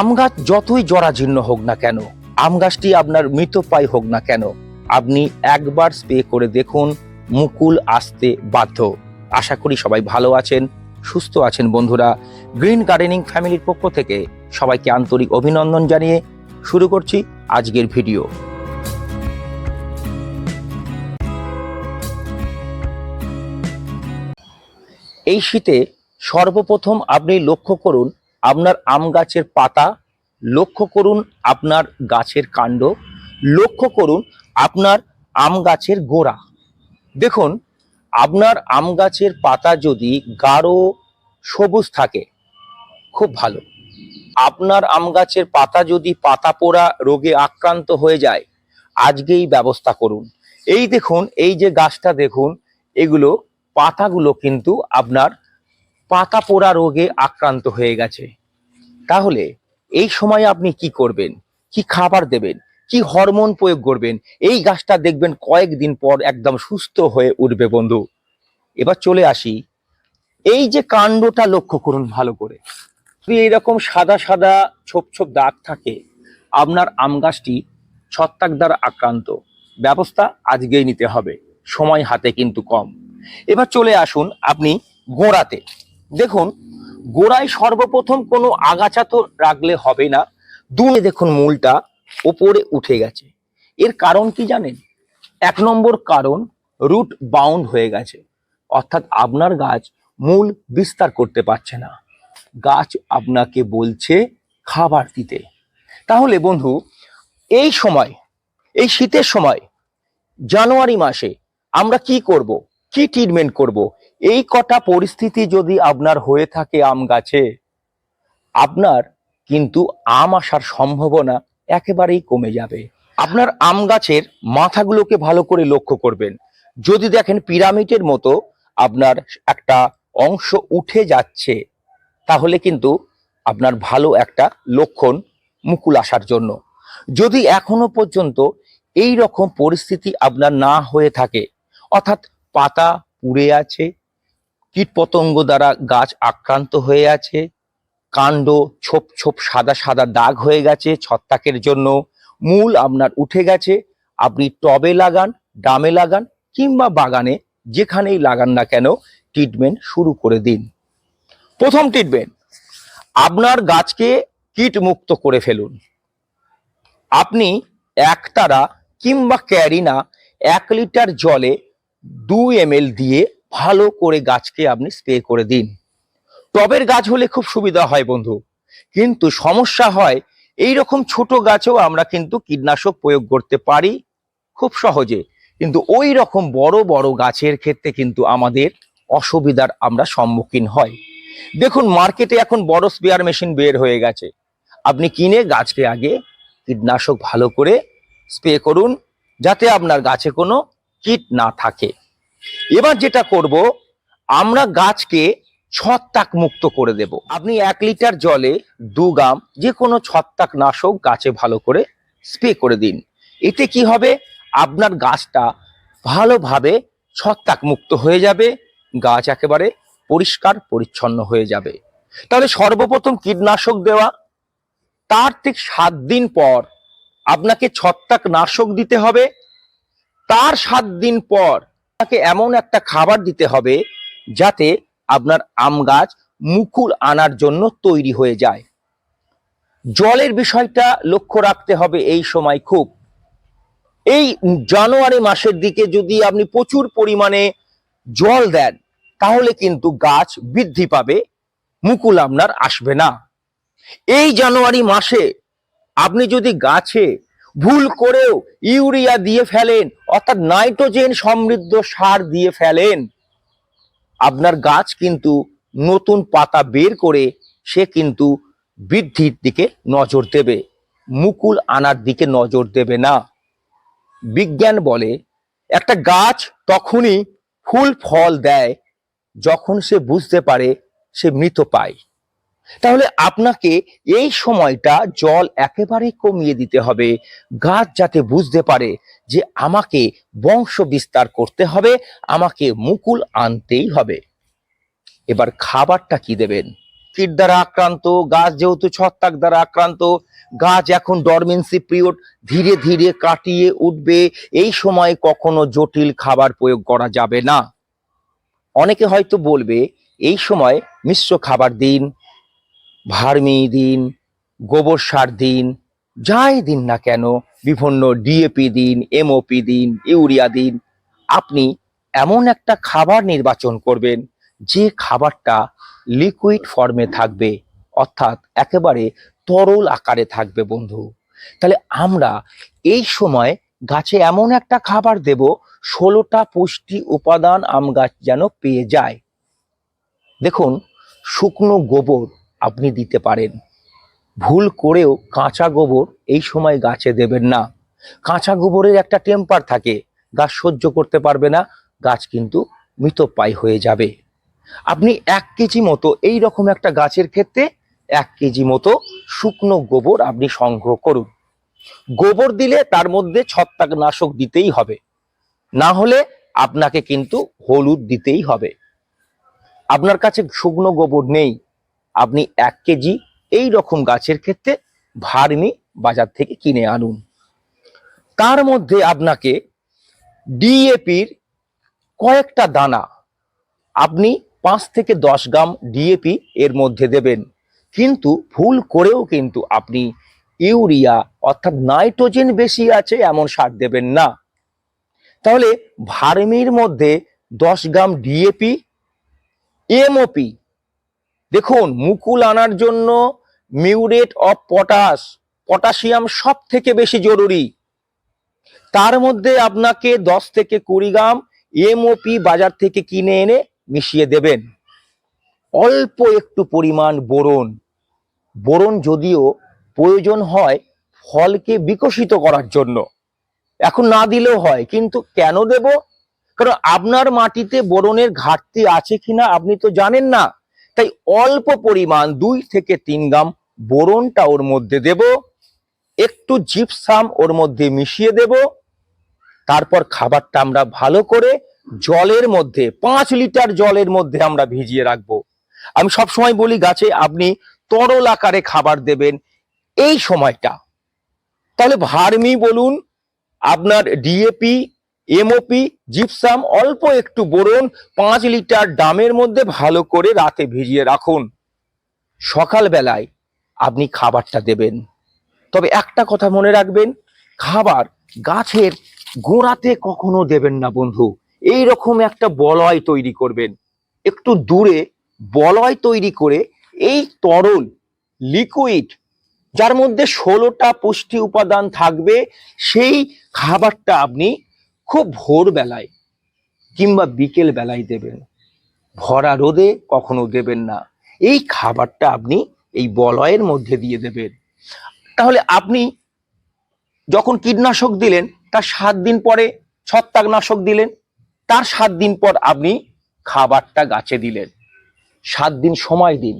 আম গাছ যতই জরাজীর্ণ হোক না কেন, আম গাছটি আপনার মৃতপ্রায় হোক না কেন, আপনি একবার স্প্রে করে দেখুন, মুকুল আসতে বাধ্য। আশা করি সবাই ভালো আছেন, সুস্থ আছেন বন্ধুরা। গ্রিন গার্ডেনিং ফ্যামিলির পক্ষ থেকে সবাইকে আন্তরিক অভিনন্দন জানিয়ে শুরু করছি আজকের ভিডিও। এই শীতে সর্বপ্রথম আপনি লক্ষ্য করুন আপনার আম গাছের পাতা, লক্ষ্য করুন আপনার গাছের কাণ্ড, লক্ষ্য করুন আপনার আম গাছের গোড়া। দেখুন, আপনার আম গাছের পাতা যদি গাঢ় সবুজ থাকে, খুব ভালো। আপনার আম গাছের পাতা যদি পাতা পোড়া রোগে আক্রান্ত হয়ে যায়, আজকেই ব্যবস্থা করুন। এই দেখুন, এই যে গাছটা দেখুন, এগুলো, পাতাগুলো কিন্তু আপনার পাতা পোড়া রোগে আক্রান্ত হয়ে গেছে। তাহলে এই সময় আপনি কি করবেন? কি খাবার দেবেন? কি হরমোন প্রয়োগ করবেন? এই গাছটা দেখবেন কয়েকদিন পর একদম সুস্থ হয়ে উঠবে বন্ধু। এবার চলে আসি। এই যে কাণ্ডটা লক্ষ্য করুন ভালো করে। যদি এইরকম সাদা সাদা ছোপ ছোপ দাগ থাকে, আপনার আম গাছটি ছত্রাক দ্বারা আক্রান্ত। ব্যবস্থা আজকেই নিতে হবে। সময় হাতে কিন্তু কম। এবার চলে আসুন আপনি গোড়াতে। দেখুন, গোড়ায় সর্বপ্রথম কোনো আগাছা তো রাখলে হবে না। দূরে দেখুন মূলটা ওপরে উঠে গেছে। এর কারণ কি জানেন? এক নম্বর কারণ, রুট বাউন্ড হয়ে গেছে। অর্থাৎ আপনার গাছ মূল বিস্তার করতে পারছে না। গাছ আপনাকে বলছে খাবার দিতে। তাহলে বন্ধু, এই সময়, এই শীতের সময়, জানুয়ারি মাসে আমরা কি করব? কি ট্রিটমেন্ট করব? এই কটা পরিস্থিতি যদি আপনার হয়ে থাকে আম গাছে, আপনার কিন্তু আম আসার সম্ভাবনা একেবারেই কমে যাবে। আপনার আম গাছের মাথাগুলোকে ভালো করে লক্ষ্য করবেন। যদি দেখেন পিরামিডের মতো আপনার একটা অংশ উঠে যাচ্ছে, তাহলে কিন্তু আপনার ভালো একটা লক্ষণ মুকুল আসার জন্য। যদি এখনও পর্যন্ত এই রকম পরিস্থিতি আপনার না হয়ে থাকে, অর্থাৎ পাতা পুড়ে আছে কীটপতঙ্গ দ্বারা গাছ আক্রান্ত হয়ে আছে, কাণ্ড ছোপ ছোপ সাদা সাদা দাগ হয়ে গেছে, ছত্রাকের জন্য মূল আপনার উঠে গেছে, আপনি টবে লাগান, ডামে লাগান কিংবা বাগানে যেখানেই লাগান না কেন ট্রিটমেন্ট শুরু করে দিন। প্রথম ট্রিটমেন্ট আপনার গাছকে কীট মুক্ত করে ফেলুন। আপনি একতারা কিংবা ক্যারিনা এক লিটার জলে দু এম দিয়ে ভালো করে গাছকে আপনি স্প্রে করে দিন। টবের গাছ হলে খুব সুবিধা হয় বন্ধু। কিন্তু সমস্যা হয় এই রকম ছোট গাছেও আমরা কিন্তু কীটনাশক প্রয়োগ করতে পারি খুব সহজে। কিন্তু ওই রকম বড় বড় গাছের ক্ষেত্রে কিন্তু আমাদের অসুবিধার আমরা সম্মুখীন হয়। দেখুন, মার্কেটে এখন বড় স্পেয়ার মেশিন বের হয়ে গেছে। আপনি কিনে গাছকে আগে কীটনাশক ভালো করে স্প্রে করুন, যাতে আপনার গাছে কোনো কীট না থাকে। এবার যেটা করব, আমরা গাছকে ছত্রাক মুক্ত করে দেব। আপনি এক লিটার জলে দু গ্রাম যে কোনো ছত্রাক নাশক গাছে ভালো করে স্প্রে করে দিন। এতে কি হবে? আপনার গাছটা ভালোভাবে ছত্রাক মুক্ত হয়ে যাবে, গাছ একেবারে পরিষ্কার, পরিচ্ছন্ন হয়ে যাবে। তাহলে সর্বপ্রথম কীটনাশক দেওয়া, তার ঠিক সাত দিন পর আপনাকে ছত্রাক নাশক দিতে হবে। তার সাত দিন পর আপনাকে এমন একটা খাবার দিতে হবে যাতে আপনার আম গাছ মুকুল আনার জন্য তৈরি হয়ে যায়। জলের বিষয়টা লক্ষ্য রাখতে হবে এই সময় খুব। এই জানুয়ারি মাসের দিকে যদি আপনি প্রচুর পরিমাণে জল দেন, তাহলে কিন্তু গাছ বৃদ্ধি পাবে, মুকুল আপনার আসবে না। এই জানুয়ারি মাসে আপনি যদি গাছে ভুল করেও ইউরিয়া দিয়ে ফেলেন অর্থাৎ নাইট্রোজেন সমৃদ্ধ সার দিয়ে ফেলেন। আপনার গাছ কিন্তু নতুন পাতা বের করে সে কিন্তু বৃদ্ধির দিকে নজর দেবে, মুকুল আনার দিকে নজর দেবে না। বিজ্ঞান বলে, একটা গাছ তখনই ফুল ফল দেয় যখন সে বুঝতে পারে সে মৃত পায়। তাহলে আপনাকে এই সময়টা জল একেবারে কমিয়ে দিতে হবে। গাছ যাতে বুঝতে পারে যে আমাকে বংশ বিস্তার করতে হবে, আমাকে মুকুল আনতেই হবে। এবার খাবারটা কি দেবেন? কীট দ্বারা আক্রান্ত, গাছ যেহেতু ছত্রাক দ্বারা আক্রান্ত, গাছ এখন ডরমেন্সি পিরিয়ড, ধীরে ধীরে কাটিয়ে উঠবে, এই সময় কখনো জটিল খাবার প্রয়োগ করা যাবে না। অনেকে হয়তো বলবে, এই সময় মিশ্র খাবার দিন ভার্মি দিন, গোবর সার দিন, যাই দিন না কেন, বিভিন্ন ডিএপি দিন এমওপি দিন, ইউরিয়া দিন, আপনি এমন একটা খাবার নির্বাচন করবেন, যে খাবারটা লিকুইড ফর্মে থাকবে, অর্থাৎ একেবারে তরল আকারে থাকবে বন্ধু। তাহলে আমরা এই সময় গাছে এমন একটা খাবার দেব, ষোলোটা পুষ্টি উপাদান আম গাছ যেন পেয়ে যায়। দেখুন, শুকনো গোবর আপনি দিতে পারেন। ভুল করেও কাঁচা গোবর এই সময় গাছে দেবেন না। কাঁচা গোবরের একটা টেম্পার থাকে, গাছ সহ্য করতে পারবে না, গাছ কিন্তু মৃতপ্রায় হয়ে যাবে। আপনি এক কেজি মতো এই রকম একটা গাছের ক্ষেত্রে এক কেজি মতো শুকনো গোবর আপনি সংগ্রহ করুন। গোবর দিলে তার মধ্যে ছত্রাকনাশক দিতেই হবে। না হলে আপনাকে কিন্তু হলুদ দিতেই হবে। আপনার কাছে শুকনো গোবর নেই। আপনি এক কেজি এই রকম গাছের ক্ষেত্রে ভার্মি বাজার থেকে কিনে আনুন। তার মধ্যে আপনাকে ডিএপির কয়েকটা দানা আপনি পাঁচ থেকে দশ গ্রাম ডিএপি এর মধ্যে দেবেন। কিন্তু ভুল করেও কিন্তু আপনি ইউরিয়া অর্থাৎ নাইট্রোজেন বেশি আছে এমন সার দেবেন না। তাহলে ভার্মির মধ্যে দশ গ্রাম ডিএপি এমওপি দেখুন, মুকুল আনার জন্য মিউরেট অফ পটাশ, পটাশিয়াম সব থেকে বেশি জরুরি। তার মধ্যে আপনাকে দশ থেকে কুড়ি গ্রাম এমওপি বাজার থেকে কিনে এনে মিশিয়ে দেবেন। অল্প একটু পরিমাণ বোরন। বোরন যদিও প্রয়োজন হয় ফলকে বিকশিত করার জন্য। এখন না দিলেও হয়, কিন্তু কেন দেব? কারণ আপনার মাটিতে বোরনের ঘাটতি আছে কিনা আপনি তো জানেন না। তাই অল্প পরিমাণ দুই থেকে তিন গ্রাম বোরনটা ওর মধ্যে দেব, একটু জিপসাম ওর মধ্যে মিশিয়ে দেব, তারপর খাবারটা আমরা ভালো করে জলের মধ্যে, পাঁচ লিটার জলের মধ্যে আমরা ভিজিয়ে রাখব। আমি সবসময় বলি, গাছে আপনি তরল আকারে খাবার দেবেন এই সময়টা। তাহলে ভার্মি বলুন, আপনার ডিএপি এমওপি জিপসাম অল্প একটু বোরন, পাঁচ লিটার ডামের মধ্যে ভালো করে রাতে ভিজিয়ে রাখুন। সকালবেলায় আপনি খাবারটা দেবেন। তবে একটা কথা মনে রাখবেন, খাবার গাছের গোড়াতে কখনো দেবেন না বন্ধু। এই রকম একটা বলয় তৈরি করবেন। একটু দূরে বলয় তৈরি করে এই তরল লিকুইড যার মধ্যে ষোলোটা পুষ্টি উপাদান থাকবে, সেই খাবারটা আপনি খুব ভোরবেলায় কিংবা বিকেল বেলায় দেবেন। ভরা রোদে কখনো দেবেন না। এই খাবারটা আপনি এই বলয়ের মধ্যে দিয়ে দেবেন। তাহলে আপনি যখন কীটনাশক দিলেন, তার সাত দিন পরে ছত্রাকনাশক দিলেন, তার সাত দিন পর আপনি খাবারটা গাছে দিলেন। সাত দিন সময় দিন।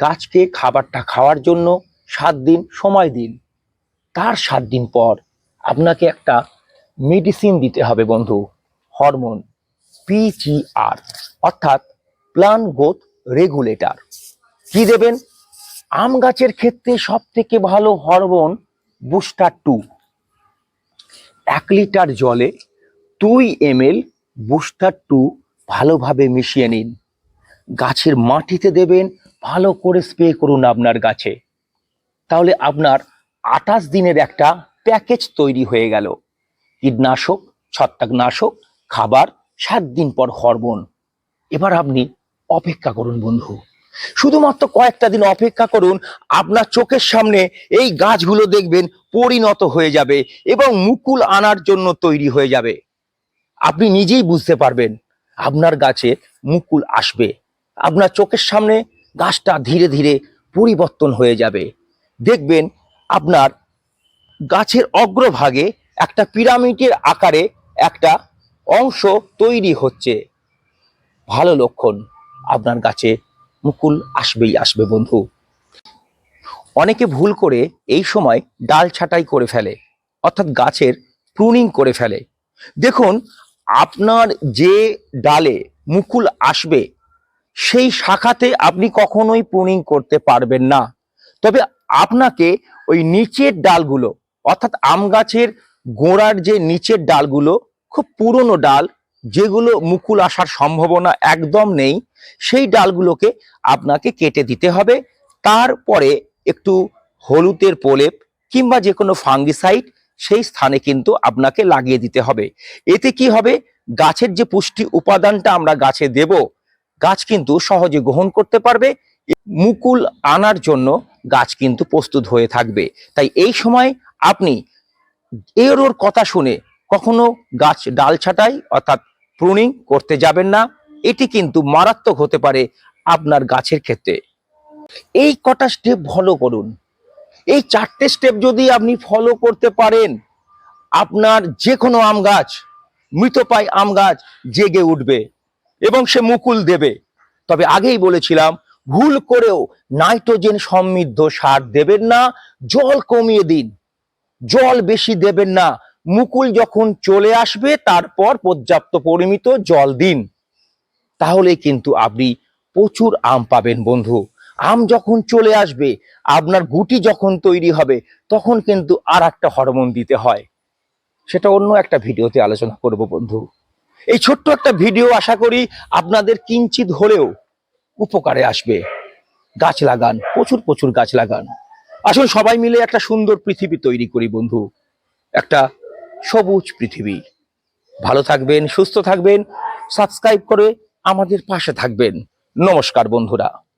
গাছকে খাবারটা খাওয়ার জন্য সাত দিন সময় দিন। তার সাত দিন পর আপনাকে একটা মেডিসিন দিতে হবে বন্ধু হরমোন পিজিআর অর্থাৎ প্লান গ্রোথ রেগুলেটর কি দেবেন? আম গাছের ক্ষেত্রে সব থেকে ভালো হরমোন বুস্টার টু এক লিটার জলে দুই এমএল বুস্টার টু ভালোভাবে মিশিয়ে নিন। গাছের মাটিতে দেবেন, ভালো করে স্প্রে করুন আপনার গাছে। তাহলে আপনার আঠাশ দিনের একটা প্যাকেজ তৈরি হয়ে গেল। কীটনাশক, ছত্রাকনাশক, খাবার, সাত দিন পর হরমোন। এবার আপনি অপেক্ষা করুন বন্ধু। শুধুমাত্র কয়েকটা দিন অপেক্ষা করুন, আপনার চোখের সামনে এই গাছগুলো দেখবেন পরিণত হয়ে যাবে এবং মুকুল আনার জন্য তৈরি হয়ে যাবে। আপনি নিজেই বুঝতে পারবেন, আপনার গাছে মুকুল আসবে। আপনার চোখের সামনে গাছটা ধীরে ধীরে পরিবর্তন হয়ে যাবে। দেখবেন আপনার গাছের অগ্রভাগে একটা পিরামিডের আকারে একটা অংশ তৈরি হচ্ছে। ভালো লক্ষণ আপনার গাছে মুকুল আসবেই, আসবে বন্ধু। অনেকে ভুল করে এই সময় ডাল ছাঁটাই করে ফেলে, অর্থাৎ গাছের প্রুনিং করে ফেলে। দেখুন, আপনার যে ডালে মুকুল আসবে, সেই শাখাতে আপনি কখনোই প্রুনিং করতে পারবেন না। তবে আপনাকে ওই নিচের ডালগুলো, অর্থাৎ আম গাছের গোড়ার যে নিচের ডালগুলো, খুব পুরনো ডাল, যেগুলো মুকুল আসার সম্ভাবনা একদম নেই, সেই ডালগুলোকে আপনাকে কেটে দিতে হবে। তারপরে একটু হলুদের প্রলেপ কিংবা যে কোনো ফাঙ্গিসাইড, সেই স্থানে কিন্তু আপনাকে লাগিয়ে দিতে হবে। এতে কি হবে? গাছের যে পুষ্টি উপাদানটা আমরা গাছে দেব, গাছ কিন্তু সহজে গ্রহণ করতে পারবে। মুকুল আনার জন্য গাছ কিন্তু প্রস্তুত হয়ে থাকবে। তাই এই সময় আপনি এর ওর কথা শুনে কখনো গাছ ডাল ছাঁটাই অর্থাৎ প্রুনিং করতে যাবেন না। এটি কিন্তু মারাত্মক হতে পারে আপনার গাছের ক্ষেত্রে। এই কটা স্টেপ ফলো করুন। এই চারটে স্টেপ যদি আপনি ফলো করতে পারেন, আপনার যে কোনো আম গাছ মৃতপায় আম গাছ জেগে উঠবে এবং সে মুকুল দেবে। তবে আগেই বলেছিলাম, ভুল করেও নাইট্রোজেন সমৃদ্ধ সার দেবেন না, জল কমিয়ে দিন। জল বেশি দেবেন না। মুকুল যখন চলে আসবে, তারপর পর্যাপ্ত পরিমিত জল দিন। তাহলে কিন্তু আপনি প্রচুর আম পাবেন বন্ধু। আম যখন চলে আসবে, আপনার গুটি যখন তৈরি হবে, তখন কিন্তু আর একটা হরমোন দিতে হয়। সেটা অন্য একটা ভিডিওতে আলোচনা করব বন্ধু। এই ছোট্ট একটা ভিডিও আশা করি আপনাদের কিঞ্চিত হলেও উপকারে আসবে। গাছ লাগান, প্রচুর প্রচুর গাছ লাগান। আসুন সবাই মিলে একটা সুন্দর পৃথিবী তৈরি করি বন্ধু। একটা সবুজ পৃথিবী। ভালো থাকবেন, সুস্থ থাকবেন, সাবস্ক্রাইব করে আমাদের পাশে থাকবেন। নমস্কার বন্ধুরা।